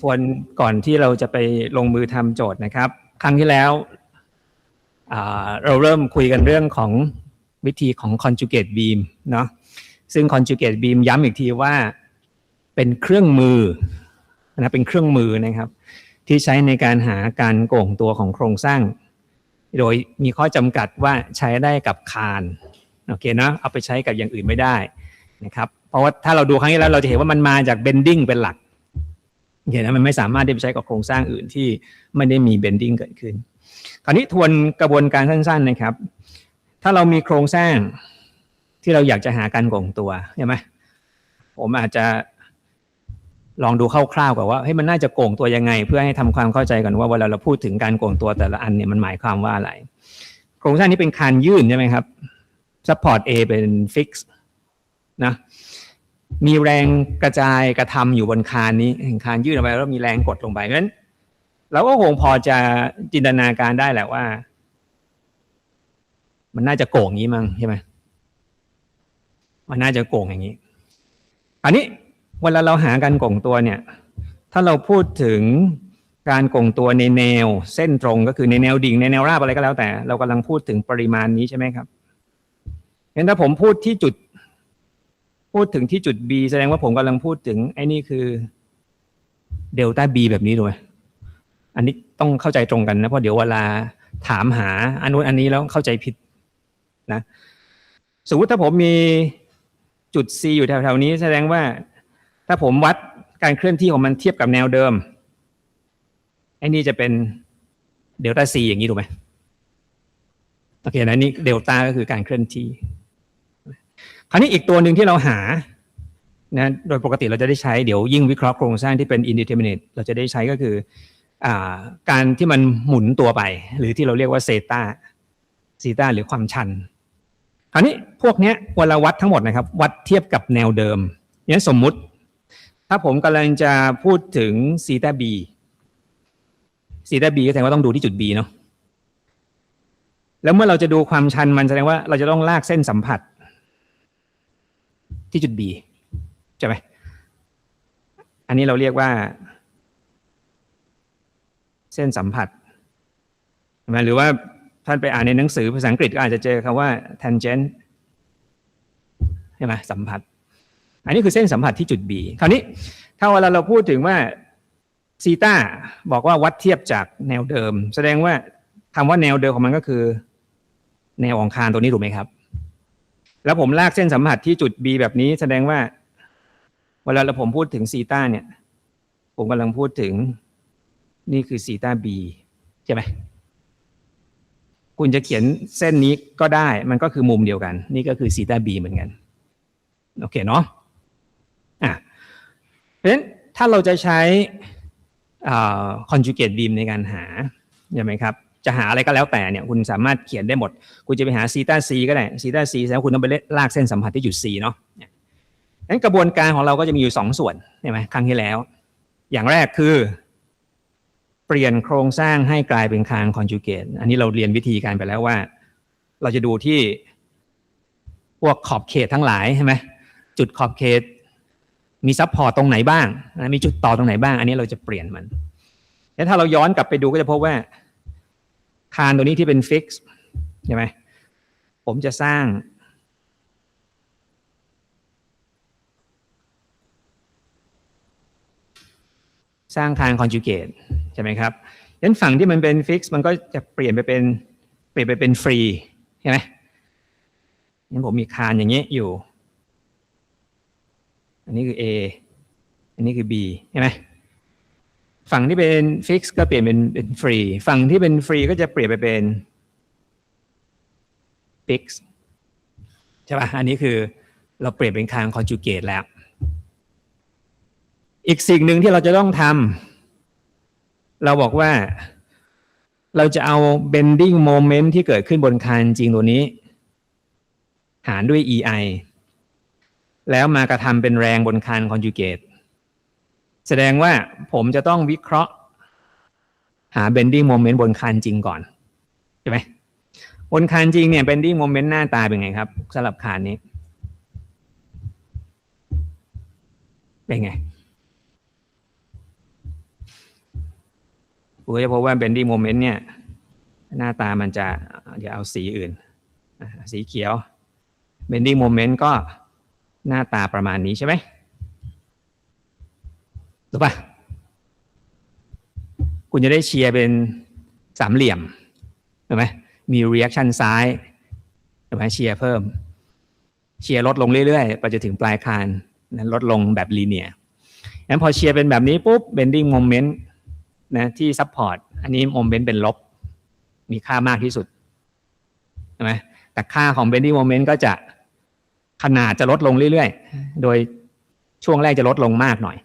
ทวนก่อนที่เราจะไปลงมือทำโจทย์นะครับ ครั้งที่แล้วเราเริ่มคุยกันเรื่องของวิธีของ conjugate beam เนาะซึ่ง conjugate beam ย้ำอีกทีว่าเป็นเครื่องมือนะเป็นเครื่องมือนะครับ ที่ใช้ในการหาการโก่งตัวของโครงสร้าง โดยมีข้อจำกัดว่าใช้ได้กับคานโอเคนะเอาไปใช้กับอย่างอื่นไม่ได้นะครับ เพราะว่าถ้าเราดูครั้งที่แล้วเราจะเห็นว่ามันมาจาก bending เป็นหลัก เคนะมันไม่สามารถที่จะใช้กับโครงสร้างอื่นที่ไม่ได้มี bending เกิดขึ้น คราวนี้ทวนกระบวนการสั้น ๆ นะครับ ถ้าเรามีโครงสร้างที่เราอยากจะหาการโก่งตัวใช่ไหมผมอาจจะลองดูคร่าวๆก่อนว่าเฮ้ยมันน่าจะโก่งตัวยังไง เพื่อให้ทำความเข้าใจก่อนว่าเวลาเราพูดถึงการโก่งตัวแต่ละอันเนี่ยมันหมายความว่าอะไร โครงสร้างนี้เป็นคานยื่นใช่ไหมครับ support A เป็น fix นะ มีแรงกระจายกระทำอยู่บนคานนี้คานยื่นออกไปแล้วมีแรงกดลงไปเพราะฉะนั้นเราก็คงพอจะจินตนาการได้แหละว่า มันน่าจะโก่งอย่างนี้มั้งใช่ไหมมันน่าจะโก่งอย่างนี้ อันนี้เวลาเราหาการโก่งตัวเนี่ย ถ้าเราพูดถึงการโก่งตัวในแนว เส้นตรงก็คือในแนวดิ่งในแนวราบอะไรก็แล้วแต่ เรากำลังพูดถึงปริมาณนี้ใช่ไหมครับเห็นถ้าผมพูดที่จุด พูดถึงที่จุด B แสดงว่าผมกำลังพูดถึง ไอ้นี่คือเดลต้า B แบบนี้ถูกไหมอันนี้ต้องเข้าใจตรงกันนะ เพราะเดี๋ยวเวลาถามหาอันนู้นอันนี้แล้วเข้าใจผิดนะ สมมติถ้าผมมีจุด C อยู่แถวๆนี้แสดงว่า ถ้าผมวัดการเคลื่อนที่ของมันเทียบกับแนวเดิมไอ้นี่จะเป็นเดลต้า C อย่างนี้ถูกไหมโอเคนะนี่เดลต้าก็คือการเคลื่อนที่ คราวนี้อีกตัวหนึ่งที่เราหานะโดยปกติเราจะได้ใช้เดี๋ยวยิ่งวิเคราะห์โครงสร้างที่เป็น indeterminate เราจะได้ใช้ก็คืออการที่มันหมุนตัวไป หรือที่เราเรียกว่าเซตาซีตาหรือความชันคราวนี้พวกเนี้ยเวลาวัดทั้งหมดนะครับ วัดเทียบกับแนวเดิมเนี่ยสมมุติ ถ้าผมกำลังจะพูดถึงซีตาบีซีตาบีก็แสดงว่าต้องดูที่จุด B เนาะแล้วเมื่อเราจะดูความชันมันแสดงว่าเราจะต้องลากเส้นสัมผัส ที่จุด B ใช่ไหมอันนี้เราเรียกว่า เส้นสัมผัสใช่ไหมหรือว่าท่านไปอ่านในหนังสือภาษาอังกฤษก็อาจจะเจอคำว่า tangent ใช่ไหมสัมผัส อันนี้คือเส้นสัมผัสที่จุด B คราวนี้ ถ้าเวลาเราพูดถึงว่าซีตาบอกว่าวัดเทียบจากแนวเดิม แสดงว่าคำว่าแนวเดิมของมันก็คือ แนวองคานตัวนี้ถูกไหมครับ แล้วผมลากเส้นสัมผัสที่จุด B แบบนี้แสดงว่า เวลาเราผมพูดถึงซีต้าเนี่ย ผมกำลังพูดถึง นี่คือซีต้า B ใช่ไหมคุณจะเขียนเส้นนี้ก็ได้ มันก็คือมุมเดียวกัน นี่ก็คือซีต้า B เหมือนกัน โอเคเนาะอะเพราะฉะนั้นถ้าเราจะใช้คอนจูเกตบีมในการหาใช่ไหมครับ จะหาอะไรก็แล้วแต่เนี่ยคุณสามารถเขียนได้หมด คุณจะไปหาซีตาซีก็ได้ซีตาซีแสดงคุณต้องไปลากเส้นสัมผัสที่จุด C เนาะนั้นกระบวนการของเราก็จะมีอยู่สองส่วนใช่ไหมครั้งที่แล้ว อย่างแรกคือเปลี่ยนโครงสร้างให้กลายเป็นคางคอนจูเกตอันนี้เราเรียนวิธีการไปแล้วว่า เราจะดูที่พวกขอบเขตทั้งหลายใช่ไหมจุดขอบเขต มีซับพอร์ตตรงไหนบ้าง มีจุดต่อตรงไหนบ้าง อันนี้เราจะเปลี่ยนมัน แล้วถ้าเราย้อนกลับไปดูก็จะพบว่า คานตัวนี้ที่เป็นฟิกซ์ใช่ไหมผมจะสร้าง สร้างคานคอนจูเกตใช่ไหมครับยันฝั่งที่มันเป็นฟิกซ์มันก็จะเปลี่ยนไปเป็นเปลี่ยนไปเป็นฟรีใช่ไหมงั้นผมมีคานอย่างนี้อยู่ อันนี้คือ A อันนี้คือ B ใช่ไหม ฝั่งที่เป็นฟิกซ์ก็เปลี่ยนเป็นเป็นฟรี ฝั่งที่เป็นฟรีก็จะเปลี่ยนไปเป็นฟิกซ์ใช่ป่ะ อันนี้คือเราเปลี่ยนเป็นคางคอนจูเกตแล้ว อีกสิ่งหนึ่งที่เราจะต้องทำเราบอกว่าเราจะเอา bending moment ที่เกิดขึ้นบนคานจริงตัวนี้ หารด้วย EI แล้วมากระทำเป็นแรงบนคานคอนจูเกต แสดงว่าผมจะต้องวิเคราะห์ หา bending moment บนคานจริงก่อนใช่ไหมบนคานจริงเนี่ย bending moment หน้าตาเป็นไงครับสำหรับคานนี้ เป็นไงคุณก็จะพบว่า bending moment เนี่ย หน้าตามันจะเดี๋ยวเอาสีอื่น สีเขียว bending moment ก็หน้าตาประมาณนี้ใช่ไหม ถูกปะคุณจะได้เชียร์เป็นสามเหลี่ยมเห็นไหมมี reaction ซ้ายเห็นไหมเชียร์เพิ่ม เชียร์ลดลงเรื่อยๆไปจนถึงปลายคานนั้นลดลงแบบลีเนียงั้นพอเชียร์เป็นแบบนี้ปุ๊บ bending moment นะที่ support อันนี้ moment เป็นลบ มีค่ามากที่สุดใช่ไหมแต่ค่าของ bending moment ก็จะขนาดจะลดลงเรื่อยๆ โดยช่วงแรกจะลดลงมากหน่อย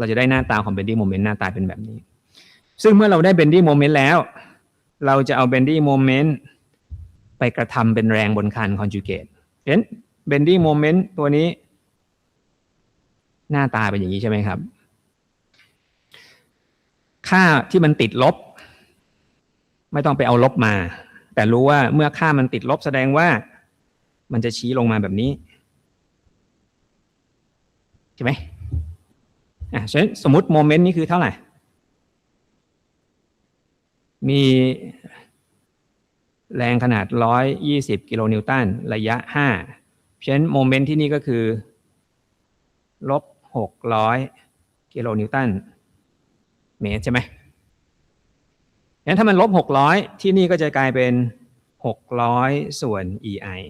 เราจะได้หน้าตาของ bending moment หน้าตาเป็นแบบนี้ ซึ่งเมื่อเราได้ bending moment แล้ว เราจะเอา bending moment ไปกระทำเป็นแรงบนคาน conjugate เห็น bending moment ตัวนี้ หน้าตาเป็นอย่างนี้ใช่ไหมครับ ค่าที่มันติดลบ ไม่ต้องไปเอาลบมา แต่รู้ว่าเมื่อค่ามันติดลบแสดงว่ามันจะชี้ลงมาแบบนี้ ใช่ไหม อะฉะนั้นสมมติโมเมนต์นี้คือเท่าไหร่ มีแรงขนาด 120 กิโลนิวตัน ระยะ 5 ฉะนั้นโมเมนต์ที่นี่ก็คือ ลบ 600 กิโลนิวตัน เมตรใช่ไหมงั้นถ้ามันลบ 600 ที่นี่ก็จะกลายเป็น 600 ส่วน EI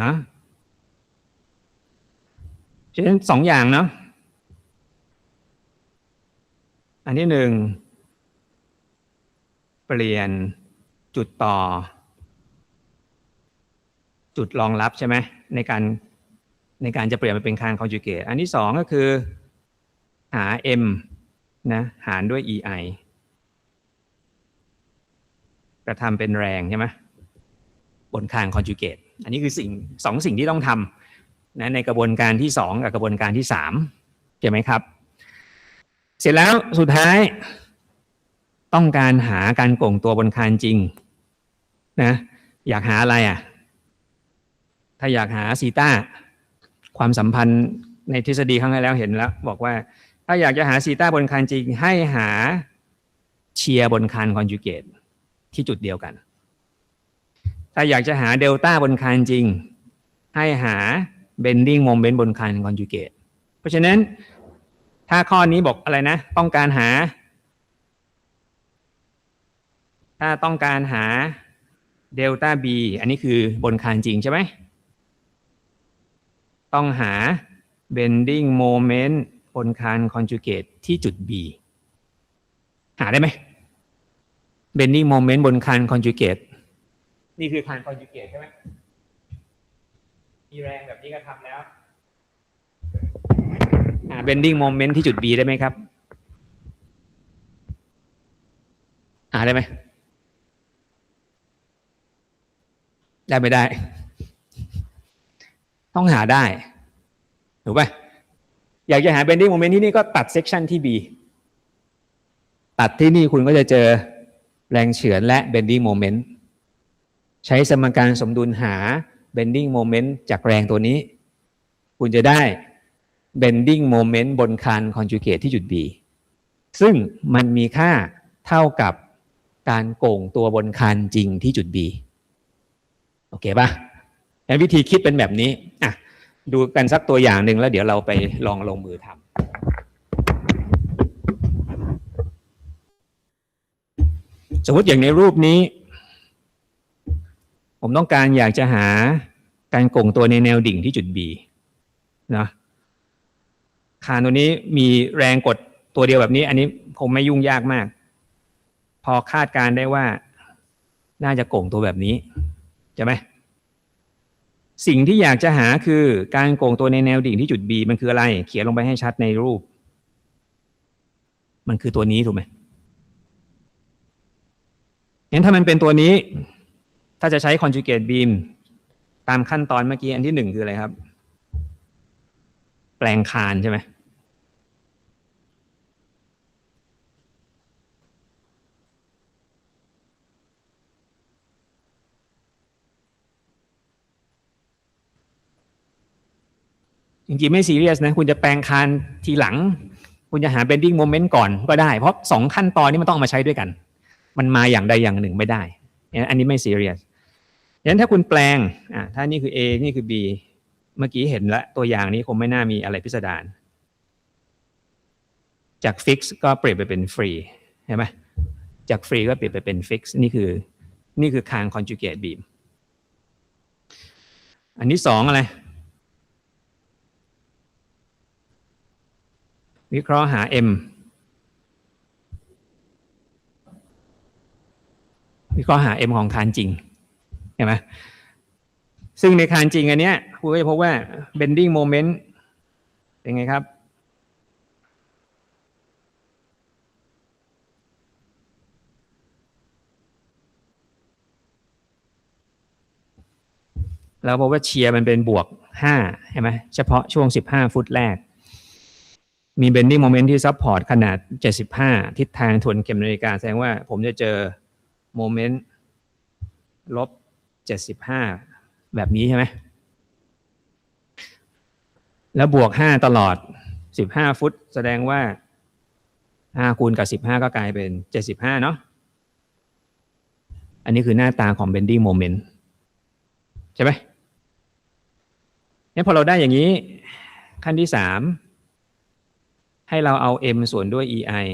นะ ฉะนั้นสองอย่างเนาะอันที่หนึ่งเปลี่ยนจุดต่อ จุดรองรับใช่ไหมในการในการจะเปลี่ยนมาเป็นคานคอนจูเกตอันที่สองก็คือ หา m นะหารด้วย ei กระทำเป็นแรงใช่ไหมบนคานคอนจูเกตอันนี้คือสิ่งสองสิ่งที่ต้องทำ นะในกระบวนการที่สองกับกระบวนการที่สามใช่ไหมครับ เสร็จแล้วสุดท้าย ต้องการหาการโก่งตัวบนคานจริงนะอยากหาอะไรอะ ถ้าอยากหาซีต้าความสัมพันธ์ในทฤษฎีครั้งที่แล้วเห็นแล้ว บอกว่า ถ้าอยากจะหาซีต้าบนคานจริง ให้หาเชียร์บนคานคอนจูเกตที่จุดเดียวกัน ถ้าอยากจะหาเดลต้าบนคานจริง ให้หา เบนดิ้งโมเมนต์บนคานคอนจูเกตเพราะฉะนั้นถ้าข้อนี้บอกอะไรนะ ต้องการหา ถ้าต้องการหาเดลต้าบีอันนี้คือบนคานจริงใช่ไหม ต้องหา bending moment บนคาน conjugate ที่จุด B หาได้ไหม bending moment บนคาน conjugate นี่คือคาน conjugate ใช่ไหม มีแรงแบบนี้ก็ทำแล้วหา bending moment ที่จุด B ได้ไหมครับหาได้ไหม ได้ไม่ได้ ต้องหาได้ ถูกป่ะ อยากจะหา bending moment ที่นี่ก็ตัด section ที่ B ตัดที่นี่คุณก็จะเจอแรงเฉือนและ bending moment ใช้สมการสมดุลหา bending moment จากแรงตัวนี้ คุณจะได้ bending moment บนคาน conjugate ที่จุด B ซึ่งมันมีค่าเท่ากับการโก่งตัวบนคานจริงที่จุด B โอเคป่ะงั้นวิธีคิดเป็นแบบนี้อะดูกันสักตัวอย่างหนึ่งแล้วเดี๋ยวเราไปลองลงมือทำสมมติอย่างในรูปนี้ ผมต้องการอยากจะหา การโก่งตัวในแนวดิ่งที่จุด B นะคานตัวนี้มีแรงกดตัวเดียวแบบนี้ อันนี้คงไม่ยุ่งยากมาก พอคาดการได้ว่า น่าจะโก่งตัวแบบนี้ใช่ไหมสิ่งที่อยากจะหาคือการโก่งตัวในแนวดิ่งที่จุด B มันคืออะไร เขียนลงไปให้ชัดในรูป มันคือตัวนี้ถูกไหมงั้นถ้ามันเป็นตัวนี้ ถ้าจะใช้ conjugate beam ตามขั้นตอนเมื่อกี้อันที่หนึ่งคืออะไรครับ แปลงคานใช่ไหมจริงๆไม่ซีเรียสนะ คุณจะแปลงคานทีหลัง คุณจะหา bending moment ก่อนก็ได้ เพราะสองขั้นตอนนี้มันต้องมาใช้ด้วยกัน มันมาอย่างใดอย่างหนึ่งไม่ได้ อันนี้ไม่ serious ฉะนั้นถ้าคุณแปลงอะถ้านี่คือ A นี่คือ B เมื่อกี้เห็นล้วตัวอย่างนี้คงไม่น่ามีอะไรพิสดารจาก fix ก็เปลี่ยนไปเป็น free เห็นไหมจาก free ก็เปลี่ยนไปเป็น fix นี่คือนี่คือคาง conjugate beam อันที่สองอะไร วิเคราะห์หา m วิเคราะห์หา m ของคานจริง เห็นไหมซึ่งในคานจริงอันเนี้ยคุณก็จะพบว่า bending moment เป็นไงครับแล้วพบว่าเชียร์มันเป็นบวกห้าใช่ไหมเฉพาะช่วงสิบห้าฟุตแรก มี bending moment ที่ซัพพอร์ตขนาดเจ็ดสิบห้าทิศทางทวนเข็มนาฬิกาแสดงว่าผมจะเจอโมเมนต์ลบ เจ็ดสิบห้าแบบนี้ใช่ไหม แล้วบวกห้าตลอดสิบห้าฟุต แสดงว่าห้าคูณกับสิบห้าก็กลายเป็นเจ็ดสิบห้าเนาะ อันนี้คือหน้าตาของ bending moment ใช่ไหมเนี่ยพอเราได้อย่างนี้ขั้นที่สามให้เราเอา m ส่วนด้วย ei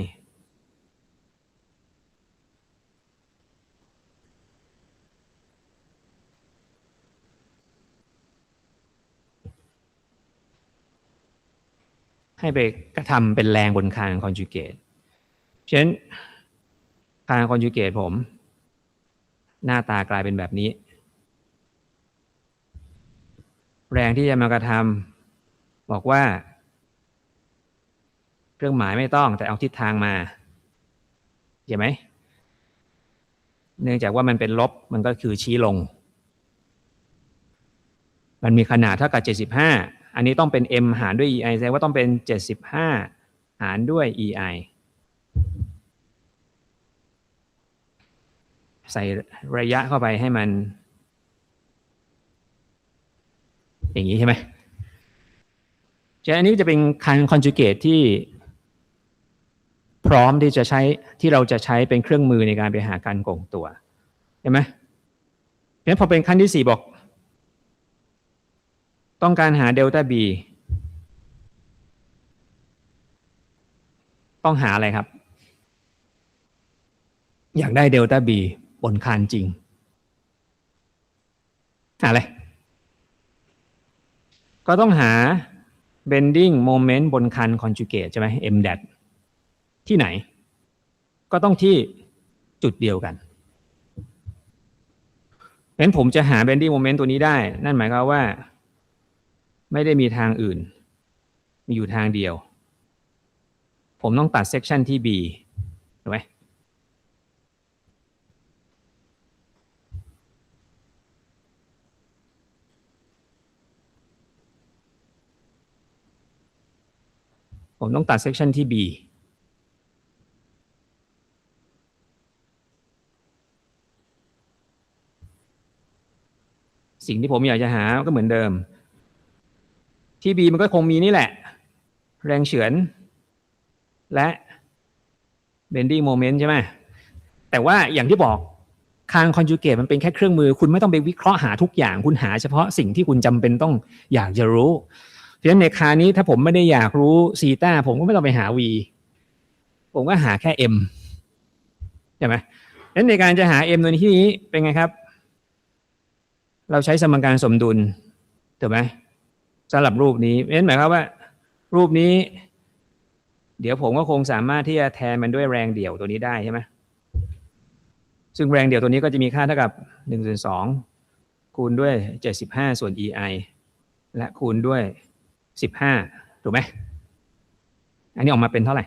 ให้ไปกระทำเป็นแรงบนคางคอนจูเกตฉะนั้นคางคอนจูเกตผม หน้าตากลายเป็นแบบนี้ แรงที่จะมากระทำบอกว่า เครื่องหมายไม่ต้องแต่เอาทิศทางมาเห็นไหม เนื่องจากว่ามันเป็นลบมันก็คือชี้ลง มันมีขนาดเท่ากับ75 อันนี้ต้องเป็น m หารด้วย ei แสดงว่าต้องเป็น 75 หารด้วย ei ใส่ระยะเข้าไปให้มัน อย่างนี้ใช่ไหมฉะอันนี้จะเป็นคันคอนจูเกตที่พร้อมที่จะใช้ที่เราจะใช้เป็นเครื่องมือในการไปหาการโกงตัวเห็นไหมเพราะฉะนั้นพอเป็นขั้นที่สี่บอก ต้องการหาเดลต้าบีต้องหาอะไรครับ อยากได้เดลต้าบีบนคานจริง หาอะไร ก็ต้องหา bending moment บนคัน conjugate ใช่ไหม m dat ที่ไหน ก็ต้องที่จุดเดียวกันงั้นผมจะหา bending moment ตัวนี้ได้ นั่นหมายความว่า ไม่ได้มีทางอื่น มีอยู่ทางเดียว ผมต้องตัด section ที่ B ถูกไหมผมต้องตัด section ที่ B สิ่งที่ผมอยากจะหาก็เหมือนเดิม ที่ B มันก็คงมีนี่แหละ แรงเฉือน และ bending moment ใช่ไหมแต่ว่าอย่างที่บอกคาง conjugate มันเป็นแค่เครื่องมือ คุณไม่ต้องไปวิเคราะห์หาทุกอย่าง คุณหาเฉพาะสิ่งที่คุณจำเป็นต้องอยากจะรู้เพราะฉะนั้นในคานี้ถ้าผมไม่ได้อยากรู้ซีต้าผมก็ไม่ต้องไปหา v ผมก็หาแค่ m ใช่ไหมดังนั้นในการจะหา m ตัวที่นี้เป็นไงครับ เราใช้สมการสมดุลถูกไหม สำหรับรูปนี้เพราะฉะนั้นหมายความว่า รูปนี้ เดี๋ยวผมก็คงสามารถที่จะแทนมันด้วยแรงเดี่ยวตัวนี้ได้ใช่ไหมซึ่งแรงเดี่ยวตัวนี้ก็จะมีค่าเท่ากับหนึ่งส่วนสองคูณด้วยเจ็ดสิบห้าส่วน ei และคูณด้วยสิบห้าถูกไหม อันนี้ออกมาเป็นเท่าไหร่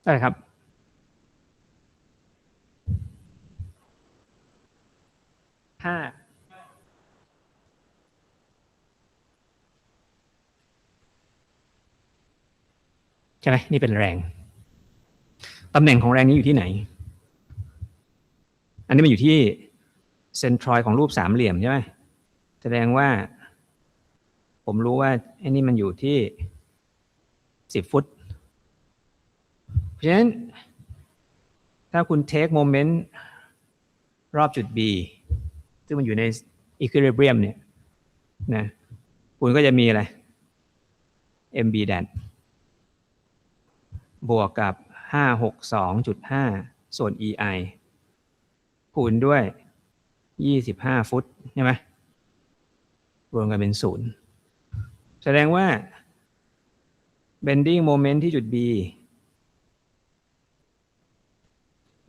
เท่าไหร่ครับห้า ช่ไหมนี่เป็นแรงตำแหน่งของแรงนี้อยู่ที่ไหน อันนี้มันอยู่ที่เซนทรอยของรูปสามเหลี่ยมใช่ไหมแสดงว่า ผมรู้ว่าไอ้นี่มันอยู่ที่สิบฟุต เพราะฉะนั้น ถ้าคุณ take moment รอบจุด B ซึ่งมันอยู่ใน equilibrium เนี่ยนะคุณก็จะมีอะไร mb dat บวกกับ 562.5 ส่วน ei คูณด้วย 25 ฟุตใช่ไหมรวมกันเป็นศูนย์แสดงว่า bending moment ที่จุด B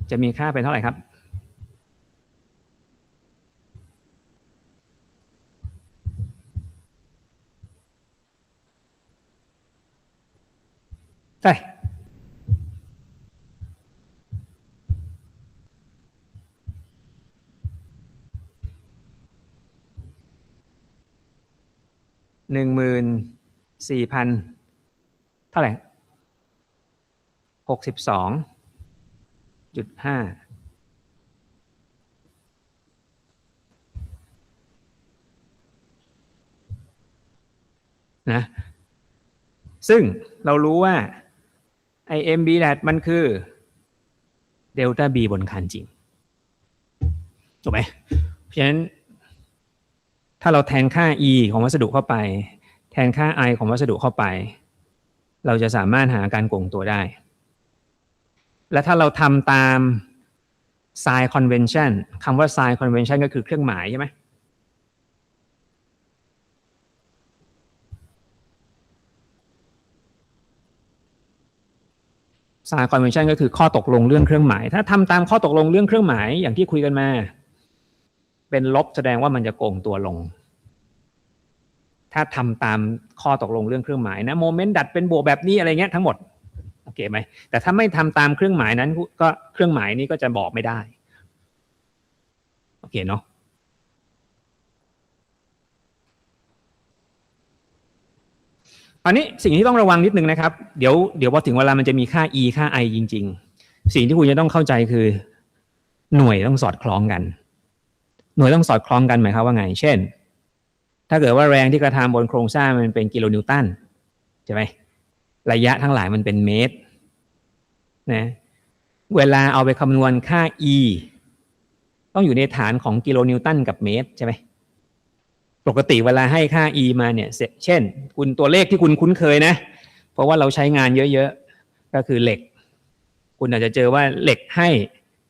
จะมีค่าเป็นเท่าไหร่ครับ ใช่ หนึ่งหมื่นสี่พันเท่าไหร่หกสิบสองจุดห้านะซึ่งเรารู้ว่าไอเอ็มบีแดมันคือเดลต้าบีบนคันจริงถูกไหมเพราะฉะนั้น ถ้าเราแทนค่า e ของวัสดุเข้าไป แทนค่า i ของวัสดุเข้าไป เราจะสามารถหาการโกงตัวได้ และถ้าเราทำตาม sign convention คำว่า sign convention ก็คือเครื่องหมายใช่ไหม sign convention ก็คือข้อตกลงเรื่องเครื่องหมาย ถ้าทำตามข้อตกลงเรื่องเครื่องหมายอย่างที่คุยกันมา เป็นลบแสดงว่ามันจะโกงตัวลง ถ้าทำตามข้อตกลงเรื่องเครื่องหมายนะโมเมนต์ดัดเป็นบวกแบบนี้อะไรเงี้ยทั้งหมดโอเคไหมแต่ถ้าไม่ทำตามเครื่องหมายนั้น ก็เครื่องหมายนี้ก็จะบอกไม่ได้โอเคเนาะอันนี้สิ่งที่ต้องระวังนิดนึงนะครับ เดี๋ยวเดี๋ยวพอถึงเวลามันจะมีค่า e ค่า i จริง ๆ สิ่งที่คุณจะต้องเข้าใจคือ หน่วยต้องสอดคล้องกัน หน่วยต้องสอดคล้องกันหมายความว่าไง เช่น ถ้าเกิดว่าแรงที่กระทำบนโครงสร้างมันเป็นกิโลนิวตันใช่ไหมระยะทั้งหลายมันเป็นเมตรนะเวลาเอาไปคำนวณค่า e ต้องอยู่ในฐานของกิโลนิวตันกับเมตรใช่ไหมปกติเวลาให้ค่า e มาเนี่ย เช่น คุณตัวเลขที่คุณคุ้นเคยนะ เพราะว่าเราใช้งานเยอะๆ ก็คือเหล็ก คุณอาจจะเจอว่าเหล็กให้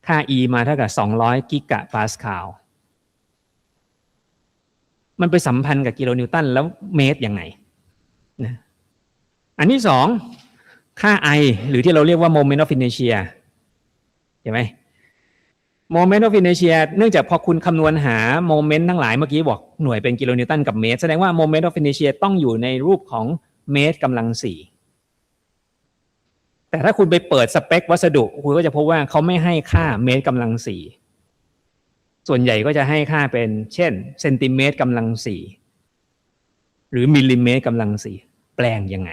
ค่า e มาเท่ากับ 200 กิกะปาสคาล มันไปสัมพันธ์กับกิโลนิวตันแล้วเมตรยังไงนะอันที่สองค่า I หรือที่เราเรียกว่า moment of inertia เห็นไหม moment of inertia เนื่องจากพอคุณคำนวณหาโมเมนต์ทั้งหลายเมื่อกี้บอกหน่วยเป็นกิโลนิวตันกับเมตร แสดงว่า moment of inertia ต้องอยู่ในรูปของเมตรกำลังสี่แต่ถ้าคุณไปเปิดสเปควัสดุ คุณก็จะพบว่าเขาไม่ให้ค่าเมตรกำลังสี่ ส่วนใหญ่ก็จะให้ค่าเป็น เช่นเซนติเมตรกำลังสี่หรือมิลลิเมตรกำลังสี่แปลงยังไง